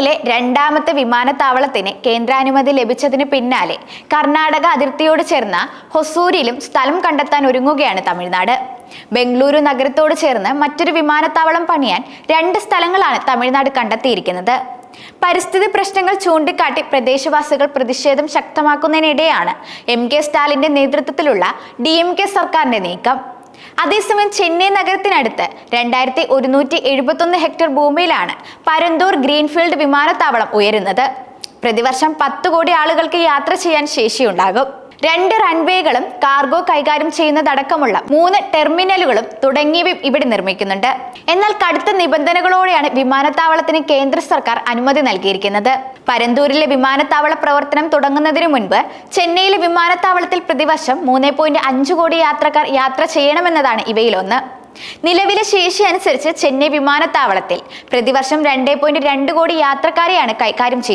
ചെന്നൈയിലെ രണ്ടാമത്തെ വിമാനത്താവളത്തിന് കേന്ദ്രാനുമതി ലഭിച്ചതിന് പിന്നാലെ കർണാടക അതിർത്തിയോട് ചേർന്ന ഹൊസൂരിലും സ്ഥലം കണ്ടെത്താൻ ഒരുങ്ങുകയാണ് തമിഴ്നാട്. ബംഗളൂരു നഗരത്തോട് ചേർന്ന് മറ്റൊരു വിമാനത്താവളം പണിയാൻ രണ്ട് സ്ഥലങ്ങളാണ് തമിഴ്നാട് കണ്ടെത്തിയിരിക്കുന്നത്. പരിസ്ഥിതി പ്രശ്നങ്ങൾ ചൂണ്ടിക്കാട്ടി പ്രദേശവാസികൾ പ്രതിഷേധം ശക്തമാക്കുന്നതിനിടെയാണ് എം കെ സ്റ്റാലിന്റെ നേതൃത്വത്തിലുള്ള ഡി സർക്കാരിന്റെ നീക്കം. അതേസമയം ചെന്നൈ നഗരത്തിനടുത്ത് രണ്ടായിരത്തി ഒരുന്നൂറ്റി എഴുപത്തൊന്ന് ഹെക്ടർ ഭൂമിയിലാണ് പരന്തൂർ ഗ്രീൻഫീൽഡ് വിമാനത്താവളം ഉയരുന്നത്. പ്രതിവർഷം പത്ത് കോടി ആളുകൾക്ക് യാത്ര ചെയ്യാൻ ശേഷിയുണ്ടാകും. രണ്ട് റൺവേകളും കാർഗോ കൈകാര്യം ചെയ്യുന്നതടക്കമുള്ള മൂന്ന് ടെർമിനലുകളും തുടങ്ങിയവയും ഇവിടെ നിർമ്മിക്കുന്നുണ്ട്. എന്നാൽ കടുത്ത നിബന്ധനകളോടെയാണ് വിമാനത്താവളത്തിന് കേന്ദ്ര സർക്കാർ അനുമതി നൽകിയിരിക്കുന്നത്. പരന്തൂരിലെ വിമാനത്താവള പ്രവർത്തനം തുടങ്ങുന്നതിന് മുൻപ് ചെന്നൈയിലെ വിമാനത്താവളത്തിൽ പ്രതിവർഷം മൂന്ന് പോയിന്റ് അഞ്ച് കോടി യാത്രക്കാർ യാത്ര ചെയ്യണമെന്നതാണ് ഇവയിലൊന്ന്. നിലവിലെ ശേഷി അനുസരിച്ച് ചെന്നൈ വിമാനത്താവളത്തിൽ പ്രതിവർഷം രണ്ട് പോയിന്റ് രണ്ട് കോടി യാത്രക്കാരെയാണ് കൈകാര്യം ചെയ്യുന്നത്